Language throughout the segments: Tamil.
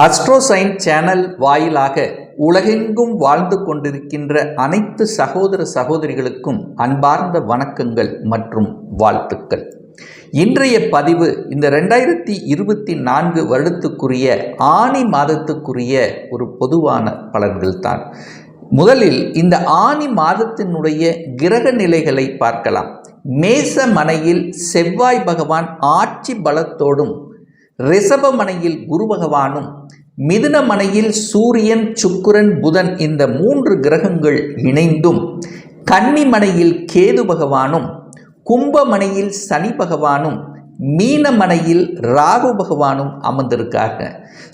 அஸ்ட்ரோசைன் சேனல் வாயிலாக உலகெங்கும் வாழ்ந்து கொண்டிருக்கின்ற அனைத்து சகோதர சகோதரிகளுக்கும் அன்பார்ந்த வணக்கங்கள் மற்றும் வாழ்த்துக்கள். இன்றைய பதிவு இந்த ரெண்டாயிரத்தி இருபத்தி நான்கு வருடத்துக்குரிய ஆணி மாதத்துக்குரிய ஒரு பொதுவான பலன்கள் தான் முதலில் இந்த ஆணி மாதத்தினுடைய கிரக நிலைகளை பார்க்கலாம். மேச மனையில் செவ்வாய் பகவான் ஆட்சி பலத்தோடும் ரிஷபமனையில் குரு பகவானும் மிதுனமனையில் சூரியன் சுக்கிரன் புதன் இந்த மூன்று கிரகங்கள் இணைந்தும் கன்னிமனையில் கேது பகவானும் கும்பமனையில் சனி பகவானும் மீனமனையில் ராகு பகவானும் அமர்ந்திருக்காங்க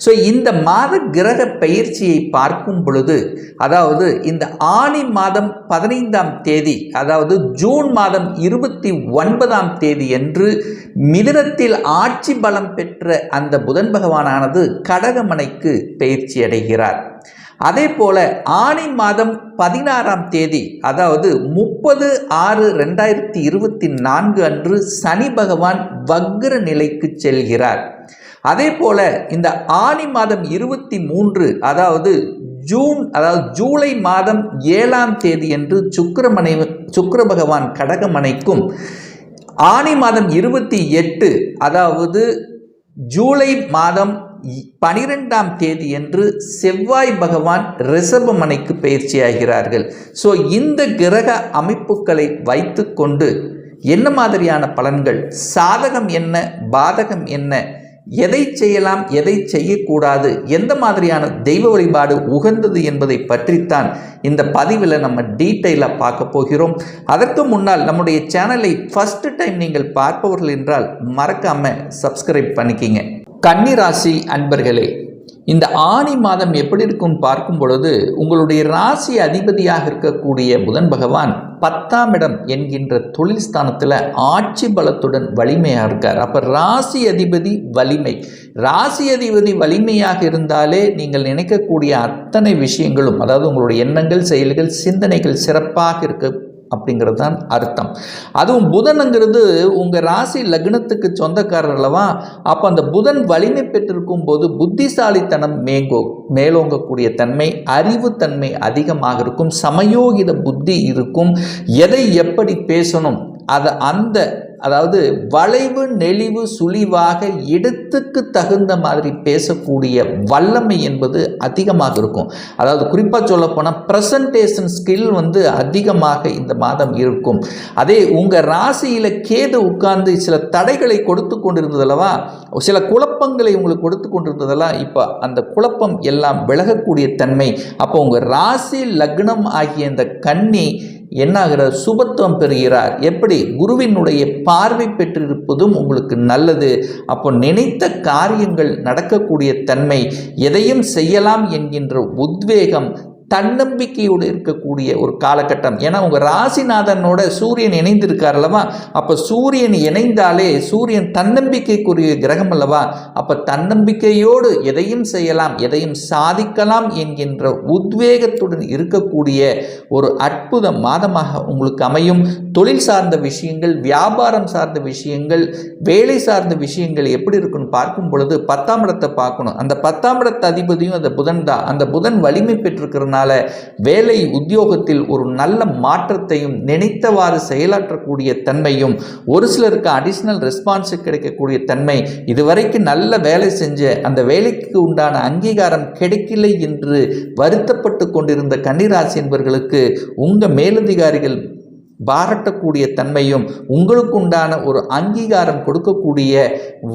ஸோ இந்த மாத கிரக பயிற்சியை பார்க்கும் பொழுது அதாவது இந்த ஆணி மாதம் பதினைந்தாம் தேதி அதாவது ஜூன் மாதம் இருபத்தி ஒன்பதாம் தேதி என்று மிதினத்தில் ஆட்சி பலம் பெற்ற அந்த புதன் பகவானானது கடகமனைக்கு பயிற்சி அடைகிறார். அதே போல் ஆணி மாதம் பதினாறாம் தேதி அதாவது முப்பது ஆறு ரெண்டாயிரத்தி இருபத்தி நான்கு அன்று சனி பகவான் வக்ர நிலைக்கு செல்கிறார். அதே போல் இந்த ஆணி மாதம் இருபத்தி மூன்று அதாவது ஜூன் அதாவது ஜூலை மாதம் ஏழாம் தேதி என்று சுக்கரமனை சுக்கர பகவான் கடகமனைக்கும் ஆணி மாதம் இருபத்தி எட்டு அதாவது ஜூலை மாதம் பனிரெண்டாம் தேதி என்று செவ்வாய் பகவான் ரிஷபமனைக்கு பயிற்சியாகிறார்கள். ஸோ இந்த கிரக அமைப்புகளை வைத்துக்கொண்டு என்ன மாதிரியான பலன்கள்? சாதகம் என்ன? பாதகம் என்ன? எதை செய்யலாம்? எதை செய்யக்கூடாது? எந்த மாதிரியான தெய்வ வழிபாடு உகந்தது என்பதை பற்றித்தான் இந்த பதிவில் நம்ம டீட்டெயிலாக பார்க்க போகிறோம். அதற்கு முன்னால் நம்முடைய சேனலை ஃபஸ்ட்டு டைம் நீங்கள் பார்ப்பவர்கள் என்றால் மறக்காமல் சப்ஸ்கிரைப் பண்ணிக்கிங்க. கன்னிராசி அன்பர்களே இந்த ஆணி மாதம் எப்படி இருக்கும் பார்க்கும் பொழுது உங்களுடைய ராசி அதிபதியாக இருக்கக்கூடிய புதன் பகவான் பத்தாம் இடம் என்கின்ற தொழில் ஸ்தானத்தில் ஆட்சி பலத்துடன் வலிமையாக இருக்கார். அப்போ ராசி அதிபதி வலிமை. ராசி அதிபதி வலிமையாக இருந்தாலே நீங்கள் நினைக்கக்கூடிய அத்தனை விஷயங்களும் அதாவது உங்களுடைய எண்ணங்கள் செயல்கள் சிந்தனைகள் சிறப்பாக இருக்க அப்படிங்கிறது தான் அர்த்தம். அதுவும் புதனுங்கிறது உங்கள் ராசி லக்னத்துக்கு சொந்தக்காரர் அல்லவா? அப்போ அந்த புதன் வலிமை பெற்றிருக்கும் போது புத்திசாலித்தனம் மேங்கோ மேலோங்கக்கூடிய தன்மை அறிவுத்தன்மை அதிகமாக இருக்கும் சமயோகித புத்தி இருக்கும். எதை எப்படி பேசணும்? அதை அந்த அதாவது வளைவு நெளிவு சுழிவாக இடத்துக்கு தகுந்த மாதிரி பேசக்கூடிய வல்லமை என்பது அதிகமாக இருக்கும். அதாவது குறிப்பாக சொல்லப்போனால் ப்ரெசன்டேஷன் ஸ்கில் வந்து அதிகமாக இந்த மாதம் இருக்கும். அதே உங்கள் ராசியில் கேது உட்கார்ந்து சில தடைகளை கொடுத்து கொண்டிருந்ததல்லவா சில குழப்பங்களை உங்களுக்கு கொடுத்து கொண்டிருந்ததெல்லாம் இப்போ அந்த குழப்பம் எல்லாம் விலகக்கூடிய தன்மை. அப்போ உங்கள் ராசி லக்னம் ஆகிய இந்த கன்னி என்னாகிறார் சுபத்துவம் பெறுகிறார். எப்படி? குருவினுடைய பார்வை பெற்றிருப்பதும் உங்களுக்கு நல்லது. அப்போ நினைத்த காரியங்கள் நடக்கக்கூடிய தன்மை எதையும் செய்யலாம் என்கின்ற உத்வேகம் தன்னம்பிக்கையோடு இருக்கக்கூடிய ஒரு காலகட்டம். ஏன்னா உங்கள் ராசிநாதனோட சூரியன் இணைந்திருக்கார் அல்லவா? அப்போ சூரியன் இணைந்தாலே சூரியன் தன்னம்பிக்கைக்குரிய கிரகம் அல்லவா? அப்போ தன்னம்பிக்கையோடு எதையும் செய்யலாம் எதையும் சாதிக்கலாம் என்கின்ற உத்வேகத்துடன் இருக்கக்கூடிய ஒரு அற்புத மாதமாக உங்களுக்கு அமையும். தொழில் சார்ந்த விஷயங்கள் வியாபாரம் சார்ந்த விஷயங்கள் வேலை சார்ந்த விஷயங்கள் எப்படி இருக்குன்னு பார்க்கும் பொழுது பத்தாம் இடத்தை பார்க்கணும். அந்த பத்தாம் இடத்த அதிபதியும் அந்த புதன் தான். அந்த புதன் வலிமை அதனால் வேலை உத்தியோகத்தில் ஒரு நல்ல மாற்றத்தையும் நினைத்தவாறு செயலாற்றக்கூடிய தன்மையும் ஒரு சிலருக்கு அடிஷ்னல் ரெஸ்பான்ஸ் கிடைக்கக்கூடிய தன்மை இதுவரைக்கும் நல்ல வேலை செஞ்ச அந்த வேலைக்கு உண்டான அங்கீகாரம் கிடைக்கலை என்று வருத்தப்பட்டு கொண்டிருந்த கன்னிராசி என்பவர்களுக்கு உங்கள் மேலதிகாரிகள் பாராட்டக்கூடிய தன்மையும் உங்களுக்கு உண்டான ஒரு அங்கீகாரம் கொடுக்கக்கூடிய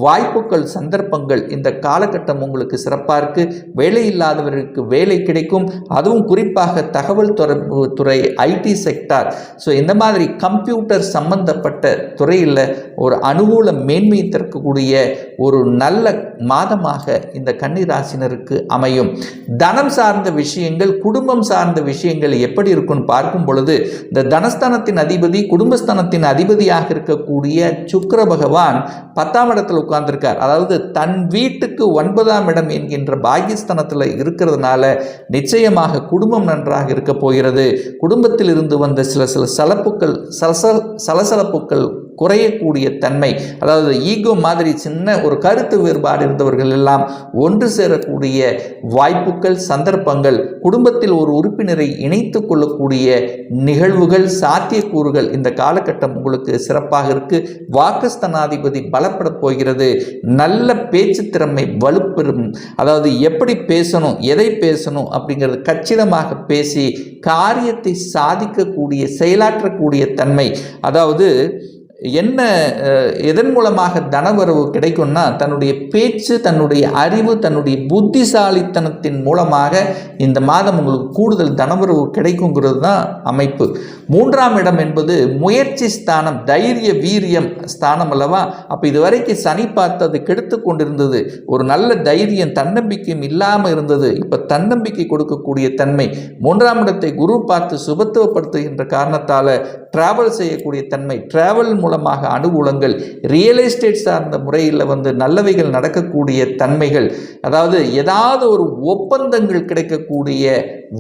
வாய்ப்புகள் சந்தர்ப்பங்கள் இந்த காலகட்டம் உங்களுக்கு சிறப்பாக இருக்குது வேலை இல்லாதவர்களுக்கு வேலை கிடைக்கும். அதுவும் குறிப்பாக தகவல் தொடர்பு துறை ஐடி செக்டார். ஸோ இந்த மாதிரி கம்ப்யூட்டர் சம்பந்தப்பட்ட துறையில் ஒரு அனுகூல மேன்மை தரக்கூடிய ஒரு நல்ல மாதமாக இந்த கன்னிராசினருக்கு அமையும். தனம் சார்ந்த விஷயங்கள் குடும்பம் சார்ந்த விஷயங்கள் எப்படி இருக்கும்னு பார்க்கும் பொழுது இந்த தனஸ்தானத்தின் அதிபதி குடும்பஸ்தானத்தின் அதிபதியாக இருக்கக்கூடிய சுக்கர பகவான் பத்தாம் இடத்தில் உட்கார்ந்திருக்கார். அதாவது தன் வீட்டுக்கு ஒன்பதாம் இடம் என்கின்ற பாகிஸ்தானத்தில் இருக்கிறதுனால நிச்சயமாக குடும்பம் நன்றாக இருக்க போகிறது. குடும்பத்தில் இருந்து வந்த சில சில சலப்புக்கள் சலசல சலசலப்புக்கள் குறையக்கூடிய தன்மை. அதாவது ஈகோ மாதிரி சின்ன ஒரு கருத்து வேறுபாடு இருந்தவர்கள் எல்லாம் ஒன்று சேரக்கூடிய வாய்ப்புகள் சந்தர்ப்பங்கள் குடும்பத்தில் ஒரு உறுப்பினரை இணைத்து கொள்ளக்கூடிய நிகழ்வுகள் சாத்தியக்கூறுகள் இந்த காலகட்டம் உங்களுக்கு சிறப்பாக இருக்கு. வாக்குஸ்தனாதிபதி பலப்பட போகிறது. நல்ல பேச்சு திறமை வலுப்பெறும். அதாவது எப்படி பேசணும் எதை பேசணும் அப்படிங்கிறது கச்சிதமாக பேசி காரியத்தை சாதிக்கக்கூடிய செயலாற்றக்கூடிய தன்மை. அதாவது என்ன எதன் மூலமாக தனவரவு கிடைக்கும்னா தன்னுடைய பேச்சு தன்னுடைய அறிவு தன்னுடைய புத்திசாலித்தனத்தின் மூலமாக இந்த மாதம் உங்களுக்கு கூடுதல் தனவரவு கிடைக்குங்கிறது தான் அமைப்பு. மூன்றாம் இடம் என்பது முயற்சி ஸ்தானம் தைரிய வீரியம் ஸ்தானம் அல்லவா? அப்போ இதுவரைக்கும் சனி பார்த்தது கெடுத்து கொண்டிருந்தது. ஒரு நல்ல தைரியம் தன்னம்பிக்கையும் இல்லாமல் இருந்தது. இப்போ தன்னம்பிக்கை கொடுக்கக்கூடிய தன்மை. மூன்றாம் இடத்தை குரு பார்த்து சுபத்துவப்படுத்துகின்ற காரணத்தால் ட்ராவல் செய்யக்கூடிய தன்மை ட்ராவல் மூலமாக அனுகூலங்கள் ரியல் எஸ்டேட் சார்ந்த முறையில் வந்து நல்லவைகள் நடக்கக்கூடிய தன்மைகள் அதாவது ஏதாவது ஒரு ஒப்பந்தங்கள் கிடைக்கக்கூடிய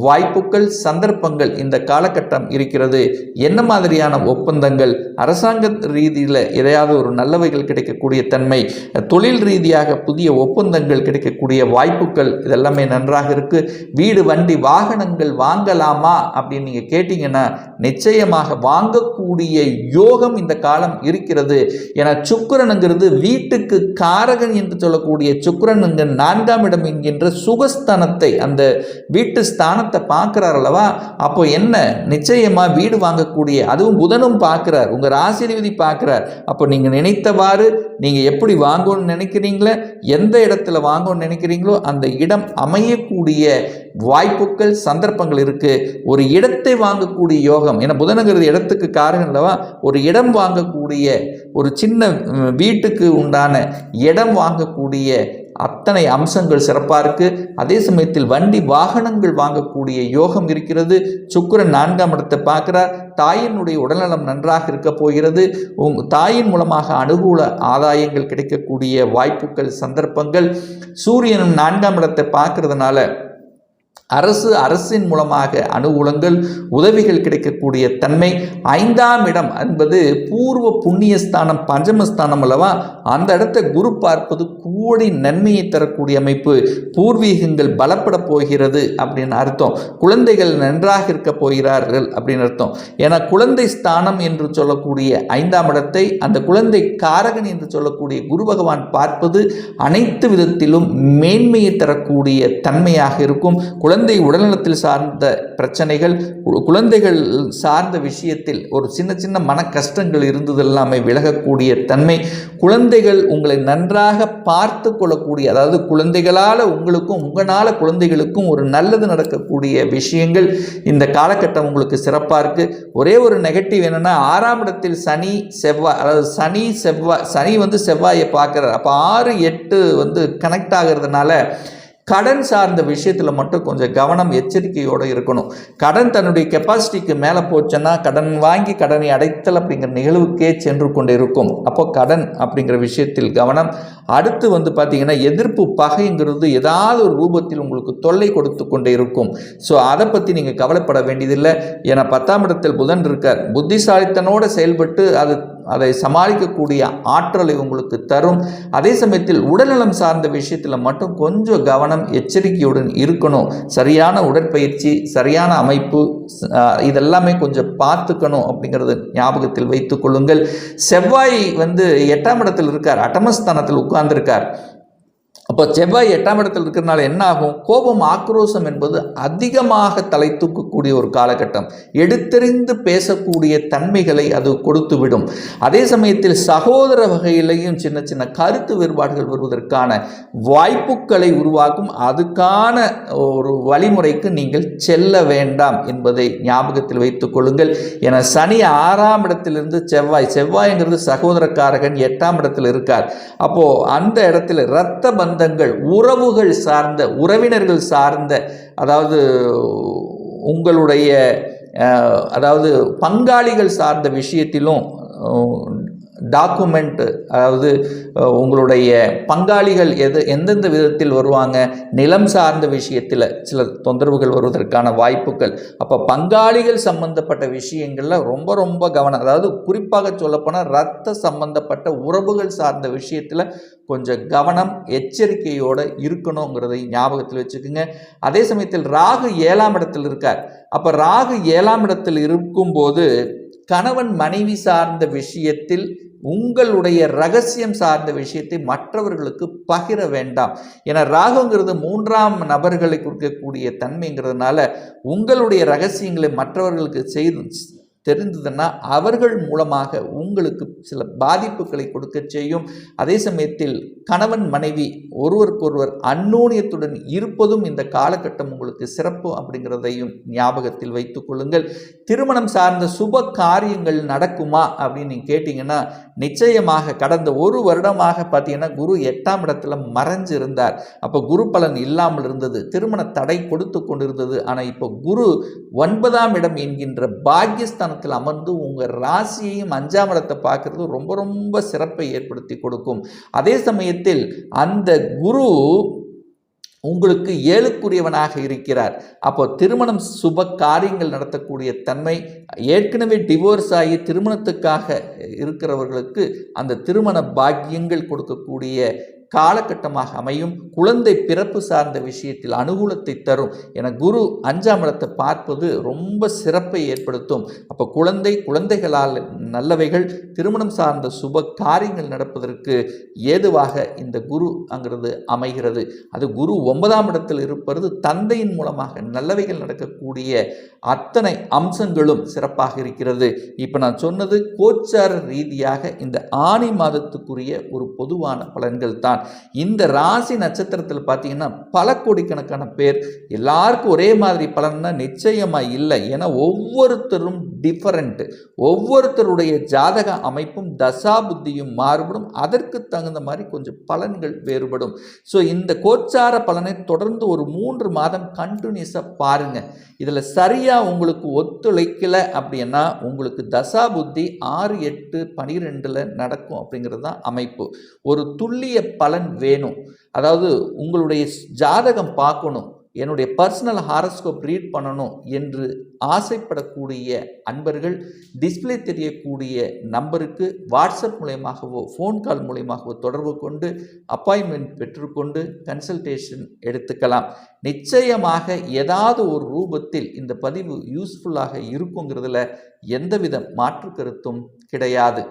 வாய்ப்புகள் சந்தர்ப்பங்கள் இந்த காலகட்டம் இருக்கிறது. என்ன மாதிரியான ஒப்பந்தங்கள்? அரசாங்க ரீதியில் எதையாவது ஒரு நல்லவைகள் கிடைக்கக்கூடிய தன்மை தொழில் ரீதியாக புதிய ஒப்பந்தங்கள் கிடைக்கக்கூடிய வாய்ப்புகள் இதெல்லாமே நன்றாக இருக்குது வீடு வண்டி வாகனங்கள் வாங்கலாமா அப்படின்னு நீங்கள் கேட்டிங்கன்னா நிச்சயமாக வாங்கக்கூடிய யோகம் இந்த காலம் இருக்கிறது. என சுக்கரனுங்கிறது வீட்டுக்கு காரகன் என்று சொல்லக்கூடிய சுக்கிரன் நான்காம் இடம் என்கின்ற சுகஸ்தானத்தை அந்த வீட்டு ஸ்தானத்தை பார்க்குறார் அல்லவா? அப்போ என்ன? நிச்சயமாக வீடு வாங்கக்கூடிய அதுவும் புதனும் பார்க்குறார். உங்கள் ராசிதிபதி பார்க்குறார். அப்போ நீங்கள் நினைத்தவாறு நீங்கள் எப்படி வாங்கணும்னு நினைக்கிறீங்களோ? எந்த இடத்துல வாங்கணும்னு நினைக்கிறீங்களோ அந்த இடம் அமையக்கூடிய வாய்ப்புகள் சந்தர்ப்பங்கள் இருக்குது ஒரு இடத்தை வாங்கக்கூடிய யோகம் ஏன்னா புதனுங்கிறது இடத்துக்கு காரணம் அல்லவா? ஒரு இடம் வாங்கக்கூடிய ஒரு சின்ன வீட்டுக்கு உண்டான இடம் வாங்கக்கூடிய அத்தனை அம்சங்கள் சிறப்பாக இருக்கு. அதே சமயத்தில் வண்டி வாகனங்கள் வாங்கக்கூடிய யோகம் இருக்கிறது. சுக்கிரன் நான்காம் இடத்தை பார்க்குறார். தாயினுடைய உடல்நலம் நன்றாக இருக்க போகிறது. உங் தாயின் மூலமாக அனுகூல ஆதாயங்கள் கிடைக்கக்கூடிய வாய்ப்புகள் சந்தர்ப்பங்கள். சூரியனும் நான்காம் இடத்தை பார்க்கறதுனால அரசு அரசின் மூலமாக அனுகூலங்கள் உதவிகள் கிடைக்கக்கூடிய தன்மை ஐந்தாம் இடம் என்பது பூர்வ புண்ணியஸ்தானம் பஞ்சமஸ்தானம் அல்லவா? அந்த இடத்தை குரு பார்ப்பது கோடி நன்மையை தரக்கூடிய அமைப்பு. பூர்வீகங்கள் பலப்பட போகிறது அப்படின்னு அர்த்தம். குழந்தைகள் நன்றாக இருக்க போகிறார்கள் அப்படின்னு அர்த்தம். ஏன்னா குழந்தை ஸ்தானம் என்று சொல்லக்கூடிய ஐந்தாம் இடத்தை அந்த குழந்தை காரகன் என்று சொல்லக்கூடிய குரு பகவான் பார்ப்பது அனைத்து விதத்திலும் மேன்மையை தரக்கூடிய தன்மையாக இருக்கும். குழந்தை உடல்நலத்தில் சார்ந்த பிரச்சனைகள் குழந்தைகள் சார்ந்த விஷயத்தில் ஒரு சின்ன சின்ன மன கஷ்டங்கள் இருந்ததெல்லாமே விலகக்கூடிய தன்மை. குழந்தைகள் உங்களை நன்றாக பார்த்து கொள்ளக்கூடிய அதாவது குழந்தைகளால் உங்களுக்கும் உங்களால் குழந்தைகளுக்கும் ஒரு நல்லது நடக்கக்கூடிய விஷயங்கள் இந்த காலகட்டம் உங்களுக்கு சிறப்பாக இருக்குது ஒரே ஒரு நெகட்டிவ் என்னென்னா ஆறாம் இடத்தில் சனி செவ்வாய் அதாவது சனி செவ்வாய் சனி வந்து செவ்வாயை பார்க்குறார். அப்போ ஆறு எட்டு வந்து கனெக்ட் ஆகிறதுனால கடன் சார்ந்த விஷயத்தில் மட்டும் கொஞ்சம் கவனம் எச்சரிக்கையோடு இருக்கணும். கடன் தன்னுடைய கெப்பாசிட்டிக்கு மேலே போச்சுன்னா கடன் வாங்கி கடனை அடைத்தல் அப்படிங்கிற நிகழ்வுக்கே சென்று கொண்டு இருக்கும் அப்போ கடன் அப்படிங்கிற விஷயத்தில் கவனம். அடுத்து வந்து பார்த்தீங்கன்னா எதிர்ப்பு பகைங்கிறது ஏதாவது ஒரு ரூபத்தில் உங்களுக்கு தொல்லை கொடுத்து கொண்டே இருக்கும் ஸோ அதை பற்றி நீங்கள் கவலைப்பட வேண்டியதில்லை. ஏன்னா பத்தாம் இடத்தில் புதன் இருக்கார். புத்திசாலித்தனோடு செயல்பட்டு அது அதை சமாளிக்கக்கூடிய ஆற்றலை உங்களுக்கு தரும். அதே சமயத்தில் உடல்நலம் சார்ந்த விஷயத்தில் மட்டும் கொஞ்சம் கவனம் எச்சரிக்கையுடன் இருக்கணும். சரியான உடற்பயிற்சி சரியான அமைப்பு இதெல்லாமே கொஞ்சம் பார்த்துக்கணும் அப்படிங்கிறத ஞாபகத்தில் வைத்துக் கொள்ளுங்கள். செவ்வாய் வந்து எட்டாம் இடத்தில் இருக்கார் அட்டமஸ்தானத்தில் உட்கார்ந்திருக்கார். அப்போ செவ்வாய் எட்டாம் இடத்தில் இருக்கிறதுனால என்ன ஆகும்? கோபம் ஆக்ரோஷம் என்பது அதிகமாக தலை தூக்கக்கூடிய ஒரு காலகட்டம். எடுத்தெறிந்து பேசக்கூடிய தன்மைகளை அது கொடுத்து விடும் அதே சமயத்தில் சகோதர வகையிலையும் சின்ன சின்ன கருத்து வேறுபாடுகள் வருவதற்கான வாய்ப்புகளை உருவாக்கும். அதுக்கான ஒரு வழிமுறைக்கு நீங்கள் செல்ல வேண்டாம் என்பதை ஞாபகத்தில் வைத்துக் கொள்ளுங்கள். என சனி ஆறாம் இடத்திலிருந்து செவ்வாய் செவ்வாய்ங்கிறது சகோதரக்காரகன் எட்டாம் இடத்தில் இருக்கார். அப்போ அந்த இடத்துல இரத்த சம்பந்தங்கள் உறவுகள் சார்ந்த உறவினர்கள் சார்ந்த அதாவது உங்களுடைய அதாவது பங்காளிகள் சார்ந்த விஷயத்திலும் டாக்குமெண்ட் அதாவது உங்களுடைய பங்காளிகள் எது எந்தெந்த விதத்தில் வருவாங்க நிலம் சார்ந்த விஷயத்தில் சில தொந்தரவுகள் வருவதற்கான வாய்ப்புகள். அப்போ பங்காளிகள் சம்பந்தப்பட்ட விஷயங்களில் ரொம்ப ரொம்ப கவனம். அதாவது குறிப்பாக சொல்லப்போனால் ரத்த சம்பந்தப்பட்ட உறவுகள் சார்ந்த விஷயத்தில் கொஞ்சம் கவனம் எச்சரிக்கையோடு இருக்கணுங்கிறதை ஞாபகத்தில் வச்சுக்கோங்க. அதே சமயத்தில் ராகு ஏழாம் இடத்தில் இருக்கார். அப்போ ராகு ஏழாம் இடத்தில் இருக்கும்போது கணவன் மனைவி சார்ந்த விஷயத்தில் உங்களுடைய ரகசியம் சார்ந்த விஷயத்தை மற்றவர்களுக்கு பகிர வேண்டாம். ஏன்னா ராகுங்கிறது மூன்றாம் நபர்களை கொடுக்கக்கூடிய தன்மைங்கிறதுனால உங்களுடைய ரகசியங்களை மற்றவர்களுக்கு செய்து தெரிந்ததுன்னா அவர்கள் மூலமாக உங்களுக்கு சில பாதிப்புகளை கொடுக்க செய்யும். அதே சமயத்தில் கணவன் மனைவி ஒருவருக்கொருவர் அந்நூனியத்துடன் இருப்பதும் இந்த காலகட்டம் உங்களுக்கு சிறப்பு அப்படிங்கிறதையும் ஞாபகத்தில் வைத்துக் கொள்ளுங்கள். திருமணம் சார்ந்த சுப காரியங்கள் நடக்குமா அப்படின்னு நீங்கள் கேட்டிங்கன்னா நிச்சயமாக கடந்த ஒரு வருடமாக பார்த்தீங்கன்னா குரு எட்டாம் இடத்துல மறைஞ்சு இருந்தார் அப்போ குரு பலன் இல்லாமல் இருந்தது திருமண தடை கொடுத்து கொண்டிருந்தது. ஆனால் இப்போ குரு ஒன்பதாம் இடம் என்கின்ற பாக்கியஸ்தானத்தில் அமர்ந்து உங்கள் ராசியையும் அஞ்சாம் இடத்தை பார்க்கறது ரொம்ப ரொம்ப சிறப்பை ஏற்படுத்தி கொடுக்கும். அதே சமயத்தில் அந்த குரு உங்களுக்கு ஏழுக்குரியவனாக இருக்கிறார். அப்போ திருமணம் சுப காரியங்கள் நடத்தக்கூடிய தன்மை ஏற்கனவே டிவோர்ஸ் ஆகி திருமணத்துக்காக இருக்கிறவர்களுக்கு அந்த திருமண பாக்கியங்கள் கொடுக்கக்கூடிய காலகட்டமாக அமையும் குழந்தை பிறப்பு சார்ந்த விஷயத்தில் அனுகூலத்தை தரும் என குரு அஞ்சாம் இடத்தை பார்ப்பது ரொம்ப சிறப்பை ஏற்படுத்தும். அப்போ குழந்தை குழந்தைகளால் நல்லவைகள் திருமணம் சார்ந்த சுப காரியங்கள் நடப்பதற்கு ஏதுவாக இந்த குரு அங்கிறது அமைகிறது. அது குரு ஒன்பதாம் இடத்தில் இருப்பது தந்தையின் மூலமாக நல்லவைகள் நடக்கக்கூடிய அத்தனை அம்சங்களும் சிறப்பாக இருக்கிறது. இப்போ நான் சொன்னது கோச்சார ரீதியாக இந்த ஆணி மாதத்துக்குரிய ஒரு பொதுவான பலன்கள் தான். இந்த ராசி நட்சத்திரத்தில் பார்த்தீங்கன்னா பல கோடிக்கணக்கான பேர் எல்லாருக்கும் ஒரே மாதிரி பலன்னா நிச்சயமாக இல்லை. ஏன்னா ஒவ்வொருத்தரும் டிஃபரண்ட்டு ஒவ்வொருத்தருடைய ஜாதக அமைப்பும் தசா புத்தியும் மாறுபடும். அதற்கு தகுந்த மாதிரி கொஞ்சம் பலன்கள் வேறுபடும். ஸோ இந்த கோச்சார பலனை தொடர்ந்து ஒரு மூன்று மாதம் கண்டினியூஸாக பாருங்கள் இதில் சரியாக உங்களுக்கு ஒத்துழைக்கலை அப்படின்னா உங்களுக்கு தசா புத்தி ஆறு எட்டு பனிரெண்டில் நடக்கும் அப்படிங்கிறது தான் அமைப்பு. ஒரு துல்லிய பலன் வேணும். அதாவது உங்களுடைய ஜாதகம் பார்க்கணும். என்னுடைய பர்சனல் ஹாரஸ்கோப் ரீட் பண்ணணும் என்று ஆசைப்படக்கூடிய அன்பர்கள் டிஸ்ப்ளே தெரியக்கூடிய நம்பருக்கு வாட்ஸ்அப் மூலயமாகவோ ஃபோன் கால் மூலயமாகவோ தொடர்பு கொண்டு அப்பாயின்மெண்ட் பெற்றுக்கொண்டு கன்சல்டேஷன் எடுத்துக்கலாம். நிச்சயமாக ஏதாவது ஒரு ரூபத்தில் இந்த பதிவு யூஸ்ஃபுல்லாக இருக்குங்கிறதுல எந்தவித மாற்று கருத்தும் கிடையாது.